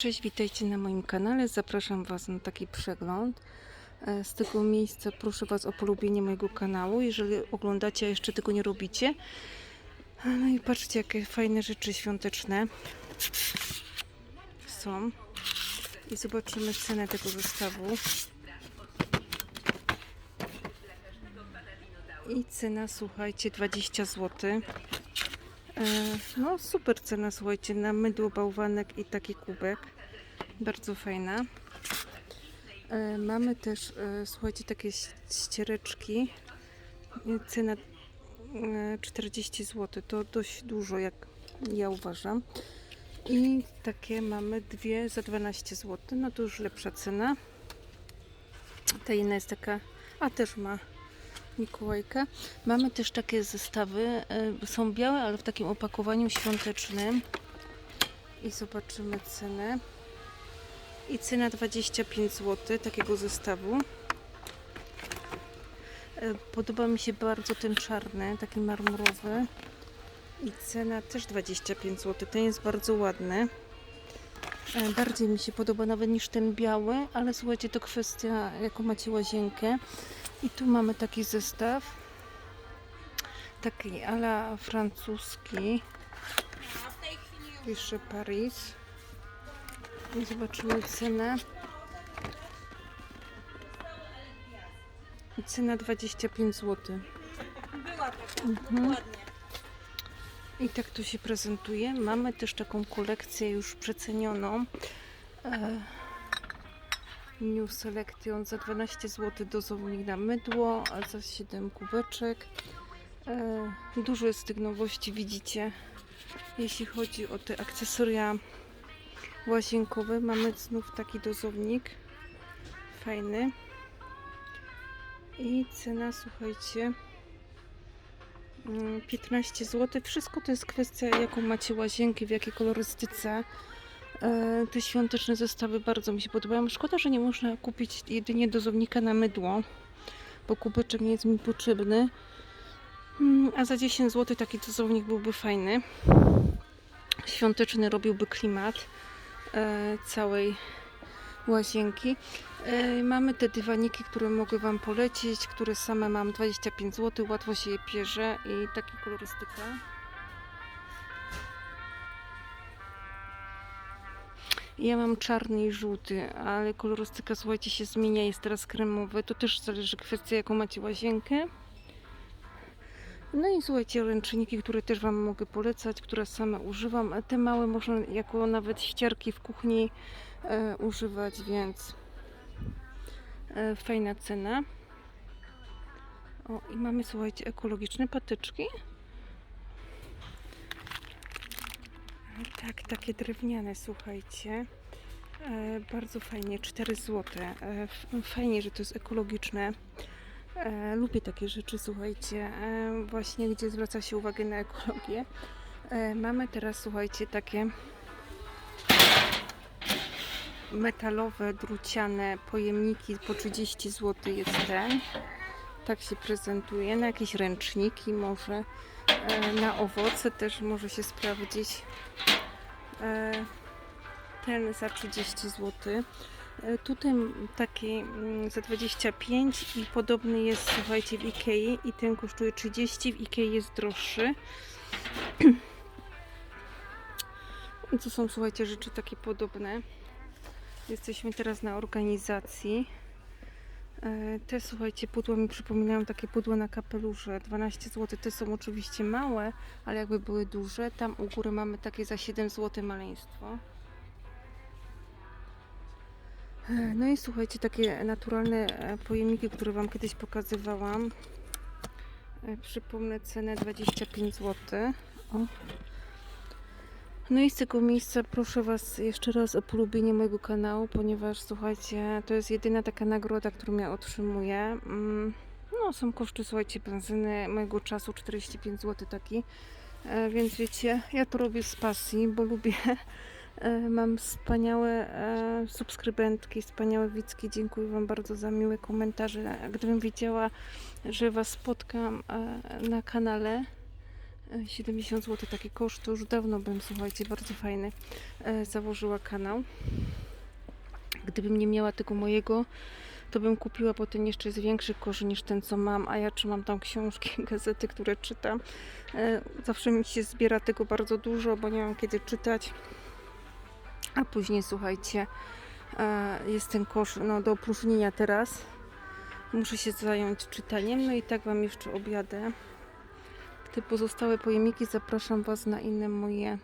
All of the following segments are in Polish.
Cześć, witajcie na moim kanale. Zapraszam Was na taki przegląd. E, Z tego miejsca proszę Was o polubienie mojego kanału, jeżeli oglądacie, a jeszcze tego nie robicie. No i patrzcie, jakie fajne rzeczy świąteczne są. I zobaczymy cenę tego zestawu. I cena, słuchajcie, 20 zł. E, No super cena, słuchajcie, na mydło, bałwanek i taki kubek. Bardzo fajna. E, Mamy też, e, słuchajcie, takie ściereczki. Cena e, 40 zł. To dość dużo, jak ja uważam. I takie mamy dwie za 12 zł. No to już lepsza cena. Ta inna jest taka, a też ma Mamy też takie zestawy. e, Są białe, ale w takim opakowaniu świątecznym. I zobaczymy cenę. I cena 25 zł takiego zestawu. E, Podoba mi się bardzo ten czarny, taki marmurowy. I cena też 25 zł. Ten jest bardzo ładny. E, Bardziej mi się podoba nawet niż ten biały, ale słuchajcie, to kwestia jaką macie łazienkę. I tu mamy taki zestaw. Taki ala francuski. Pisze Paris. I zobaczymy cenę. I cena 25 zł. Była taka, Mhm. I tak to się prezentuje. Mamy też taką kolekcję już przecenioną. E, New Selection za 12 zł dozownik na mydło, a za 7 kubeczek. E, Dużo jest tych nowości, widzicie. Jeśli chodzi o te akcesoria łazienkowe, mamy znów taki dozownik. Fajny. I cena, słuchajcie, Mm, 15 zł. Wszystko to jest kwestia, jaką macie łazienkę, w jakiej kolorystyce. E, Te świąteczne zestawy bardzo mi się podobają. Szkoda, że nie można kupić jedynie dozownika na mydło, bo kubeczek nie jest mi potrzebny. Mm, A za 10 zł taki dozownik byłby fajny. Świąteczny robiłby klimat e, całej łazienki. E, Mamy te dywaniki, które mogę Wam polecić, które same mam 25 zł, łatwo się je pierze i taka kolorystyka. Ja mam czarny i żółty, ale kolorystyka, słuchajcie, się zmienia, jest teraz kremowy. To też zależy kwestia, jaką macie łazienkę. No i słuchajcie, ręczniki, które też Wam mogę polecać, które same używam. Te małe można jako nawet ścierki w kuchni e, używać, więc e, fajna cena. O, i mamy, słuchajcie, ekologiczne patyczki. Tak, takie drewniane, słuchajcie. E, bardzo fajnie, 4 zł. E, fajnie, że to jest ekologiczne. E, lubię takie rzeczy, słuchajcie, e, właśnie gdzie zwraca się uwagę na ekologię. E, mamy teraz, słuchajcie, takie metalowe, druciane pojemniki po 30 zł jest ten. Tak się prezentuje. Na jakieś ręczniki może. E, na owoce też może się sprawdzić. E, ten za 30 zł. E, Tutaj taki mm, za 25 i podobny jest, słuchajcie, w Ikei i ten kosztuje 30, w Ikei jest droższy. To są, słuchajcie, rzeczy takie podobne. Jesteśmy teraz na organizacji. E, Te, słuchajcie, pudła mi przypominają takie pudła na kapelusze. 12 zł. Te są oczywiście małe, ale jakby były duże. Tam u góry mamy takie za 7 zł maleństwo. E, No i słuchajcie, takie naturalne e, pojemniki, które Wam kiedyś pokazywałam. Przypomnę cenę 25 zł. O. No i z tego miejsca proszę Was jeszcze raz o polubienie mojego kanału, ponieważ słuchajcie, to jest jedyna taka nagroda, którą ja otrzymuję. Mm, No, są koszty, słuchajcie, benzyny mojego czasu 45 zł taki. E, Więc wiecie, ja to robię z pasji, bo lubię. E, Mam wspaniałe e, subskrybentki, wspaniałe widzki. Dziękuję Wam bardzo za miłe komentarze. Gdybym wiedziała, że Was spotkam na kanale, 70 zł taki koszt, to już dawno bym, słuchajcie, bardzo fajny, e, założyła kanał. Gdybym nie miała tego mojego, to bym kupiła, bo ten jeszcze jest większy kosz niż ten, co mam, a ja trzymam tam książki, gazety, które czytam. E, Zawsze mi się zbiera tego bardzo dużo, bo nie mam kiedy czytać. A później, słuchajcie, e, jest ten kosz no, do opróżnienia teraz. Muszę się zająć czytaniem, no i tak Wam jeszcze objadę. Te pozostałe pojemniki zapraszam Was na inne moje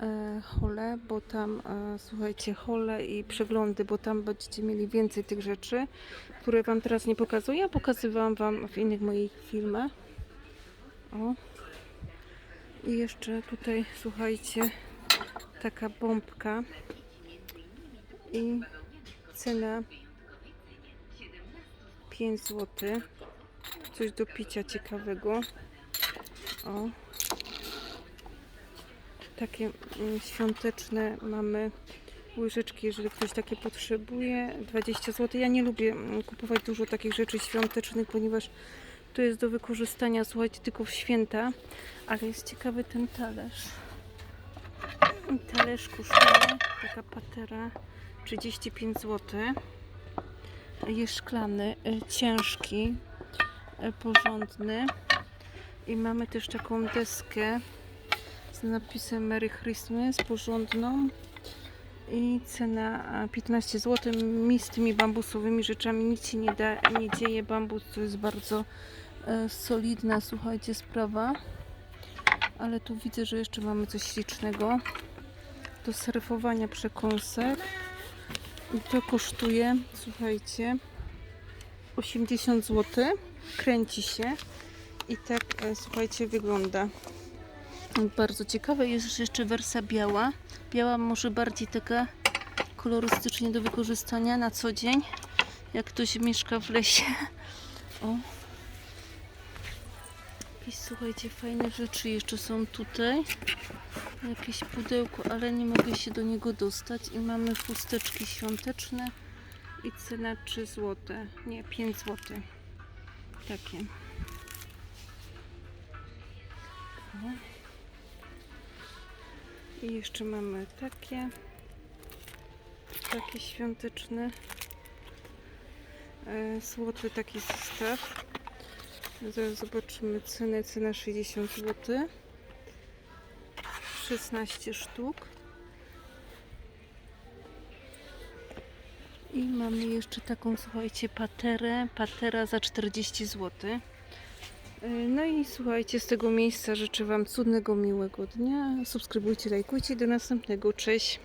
e, hole, bo tam, e, słuchajcie, hole i przeglądy, bo tam będziecie mieli więcej tych rzeczy, które Wam teraz nie pokazuję, a pokazywałam Wam w innych moich filmach. O. I jeszcze tutaj, słuchajcie, taka bombka i cena 5 zł. Coś do picia ciekawego. O. Takie mm, świąteczne mamy łyżeczki, jeżeli ktoś takie potrzebuje. 20 zł. Ja nie lubię mm, kupować dużo takich rzeczy świątecznych, ponieważ to jest do wykorzystania, słuchajcie, tylko w święta. Ale jest ciekawy ten talerz. Talerz kosztuje, taka patera, 35 zł. Jest szklany, ciężki, y, porządny. I mamy też taką deskę z napisem Merry Christmas, porządną. I cena a, 15 zł. Mi z tymi bambusowymi rzeczami nic się nie, da, nie dzieje. Bambus to jest bardzo e, solidna, słuchajcie, sprawa. Ale tu widzę, że jeszcze mamy coś ślicznego do surfowania przekąsek. I to kosztuje, słuchajcie, 80 zł. Kręci się i tak, e, słuchajcie, wygląda. Bardzo ciekawe jest jeszcze wersja biała. Biała może bardziej taka kolorystycznie do wykorzystania na co dzień, jak ktoś mieszka w lesie. O. Jakieś, słuchajcie, fajne rzeczy jeszcze są tutaj. Jakieś pudełko, ale nie mogę się do niego dostać. I mamy chusteczki świąteczne. I cena 3 zł. Nie, 5 zł. Takie. O. I jeszcze mamy takie. Takie świąteczne. E, złoty taki zestaw. Zaraz zobaczymy cenę. Cena 60 zł. 16 sztuk. I mamy jeszcze taką, słuchajcie, paterę. Patera za 40 zł. No i słuchajcie, z tego miejsca życzę Wam cudnego, miłego dnia. Subskrybujcie, lajkujcie. Do następnego. Cześć.